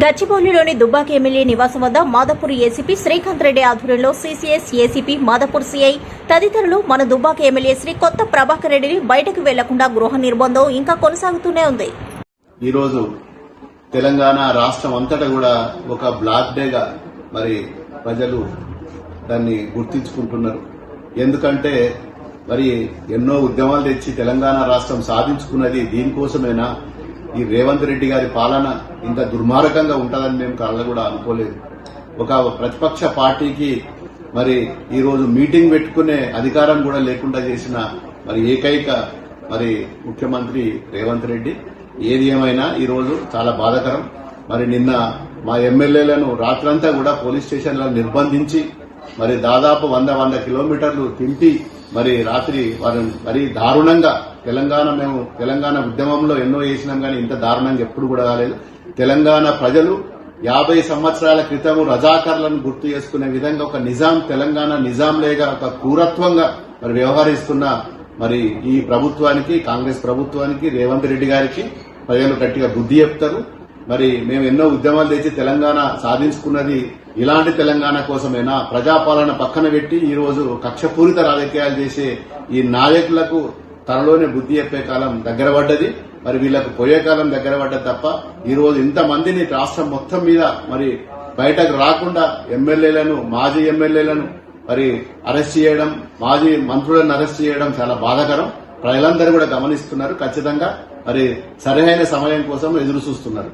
గచ్చిబౌలిలోని Dubbaka MLA నివాసం వద్ద Madhapur ACP Srikanth Reddy ఆధ్వర్యంలో సీసీఎస్ ఏసీపీ మాధపూర్ సీఐ తదితరులు మన దుబ్బాక ఎమ్మెల్యే శ్రీ కొత్త ప్రభాకర్ రెడ్డిని బయటకు వెళ్ళకుండా గృహ నిర్బంధం ఇంకా కొనసాగుతూనే ఉంది. ఈరోజు తెలంగాణ రాష్ట్రం అంతటా కూడా ఒక బ్లాక్ డేగా మరి ప్రజలు దాన్ని గుర్తించుకుంటున్నారు. ఎందుకంటే మరి ఎన్నో ఉద్యమాలు తెచ్చి తెలంగాణ రాష్ట్రం సాధించుకున్నది దీనికోసమేనా? ఈ రేవంత్ రెడ్డి గారి పాలన ఇంత దుర్మార్గంగా ఉంటుందని మేము కళ్ళ కూడా అనుకోలేదు. ఒక ప్రతిపక్ష పార్టీకి మరి ఈ రోజు మీటింగ్ పెట్టుకునే అధికారం కూడా లేకుండా చేసిన మరి ఏకైక మరి ముఖ్యమంత్రి రేవంత్ రెడ్డి. ఏది ఏమైనా ఈ రోజు చాలా బాధాకరం. మరి నిన్న మా ఎమ్మెల్యేలను రాత్రంతా కూడా పోలీస్ స్టేషన్లో నిర్బంధించి మరి దాదాపు వంద వంద కిలోమీటర్లు తింపి మరి రాత్రి వారిని మరి దారుణంగా తెలంగాణ మేము తెలంగాణ ఉద్యమంలో ఎన్నో చేసినాం కానీ ఇంత దారుణంగా ఎప్పుడు కూడా కాలేదు. తెలంగాణ ప్రజలు యాభై సంవత్సరాల క్రితం రజాకర్లను గుర్తు చేసుకునే విధంగా ఒక నిజాం తెలంగాణ నిజాం లేగా ఒక క్రూరత్వంగా మరి వ్యవహరిస్తున్న మరి ఈ ప్రభుత్వానికి కాంగ్రెస్ ప్రభుత్వానికి రేవంత్ రెడ్డి గారికి ప్రజలు గట్టిగా బుద్ధి చెప్తారు. మరి మేము ఎన్నో ఉద్యమాలు తెచ్చి తెలంగాణ సాధించుకున్నది ఇలాంటి తెలంగాణ కోసమేనా? ప్రజాపాలన పక్కన పెట్టి ఈ రోజు కక్షపూరిత రాజకీయాలు చేసే ఈ నాయకులకు త్వరలోనే బుద్ధి చెప్పే కాలం దగ్గర పడ్డది. మరి వీళ్ళకు పోయే కాలం దగ్గర పడ్డది తప్ప ఈ రోజు ఇంతమందిని రాష్ట్రం మొత్తం మీద మరి బయటకు రాకుండా ఎమ్మెల్యేలను మాజీ ఎమ్మెల్యేలను మరి అరెస్ట్ చేయడం మాజీ మంత్రులను అరెస్ట్ చేయడం చాలా బాధాకరం. ప్రజలందరూ కూడా గమనిస్తున్నారు ఖచ్చితంగా. మరి సరైన సమయం కోసం ఎదురు చూస్తున్నారు